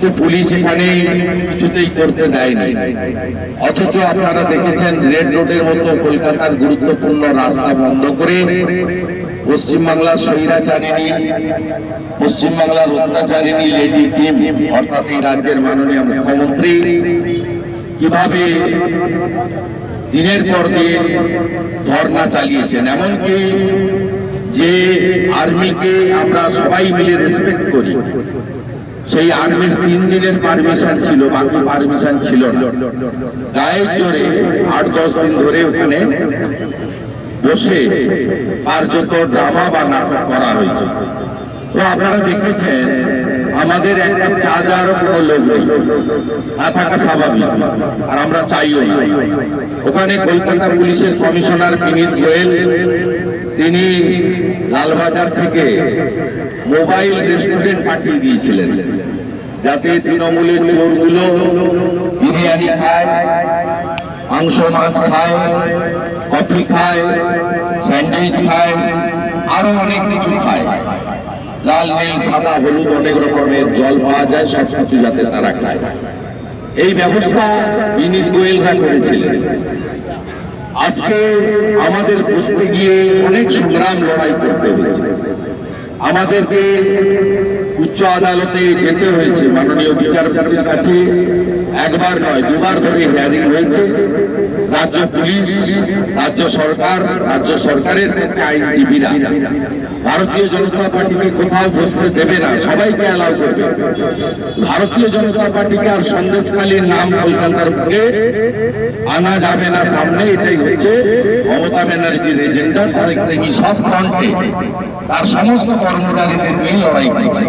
কিন্তু পুলিশ এখানে কিছুতেই করতে দেয়নি অথচ আপনারা দেখেছেন, রেড রোডের মতো কলকাতার গুরুত্বপূর্ণ রাস্তা বন্ধ করে পশ্চিমবাংলার স্বৈরাচারিণী, পশ্চিমবাংলার অত্যাচারিণী লেডি টিম অর্থাৎ এই রাজ্যের মাননীয় মুখ্যমন্ত্রী, কীভাবে দিনের পর দিন ধর্ণা চালিয়েছেন। এমনকি যে আর্মিকে আমরা সবাই মিলে রেসপেক্ট করি সেই আর্মির তিন দিনের পারমিশন ছিল, বাকি পারমিশন ছিল গায়ে চড়ে আট, দশ দিন ধরে ওখানে বসে কার্যত ড্রামা বা নাটক করা হয়েছে। তো আপনারা দেখেছেন, আমাদের একটা চা দেওয়ারও লোক নেই। না থাকা স্বাভাবিক, আর আমরা চাইও না। ওখানে কলকাতা পুলিশের কমিশনার বিনীত গোয়েল তিনি লালবাজার থেকে মোবাইল রেস্টুরেন্ট পাঠিয়ে দিয়েছিলেন, যাতে তৃণমূলের চোরগুলো বিরিয়ানি খায়, মাংস, মাছ খায়, কফি খায়, স্যান্ডউইচ খায়, আরও অনেক কিছু খায়। লাল, নীল, সাদা, হলুদ, অনেক রকমের জল পাওয়া যায় সব কিছু যাতে তারা খায়। এই ব্যবস্থা বিনীত গোয়েলরা করেছিলেন। আজকে আমাদের বুঝতে গিয়ে অনেক সংগ্রাম লড়াই করতে হয়েছে। আমাদেরকে উচ্চ আদালতে যেতে হয়েছে। মাননীয় বিচারপতির কাছে একবার নয়, দুবার ধরে হিয়ারিং হয়েছে। রাজ্য পুলিশ, রাজ্য সরকার, রাজ্য সরকারের পক্ষে আইনজীবীরা। ভারতীয় জনতা পার্টিকে কোথাও বসতে দেবে না, সবাইকে অ্যালাউ করবে। ভারতীয় জনতা পার্টিকে আর সন্দেশকালীর নাম কলকাতার বুকে আনা যাবে না সামনে, এটাই হচ্ছে মমতা ব্যানার্জির এজেন্ডা তার সব ফ্রন্টে তার সমস্ত কর্মচারীদের নিয়ে লড়াই করছে।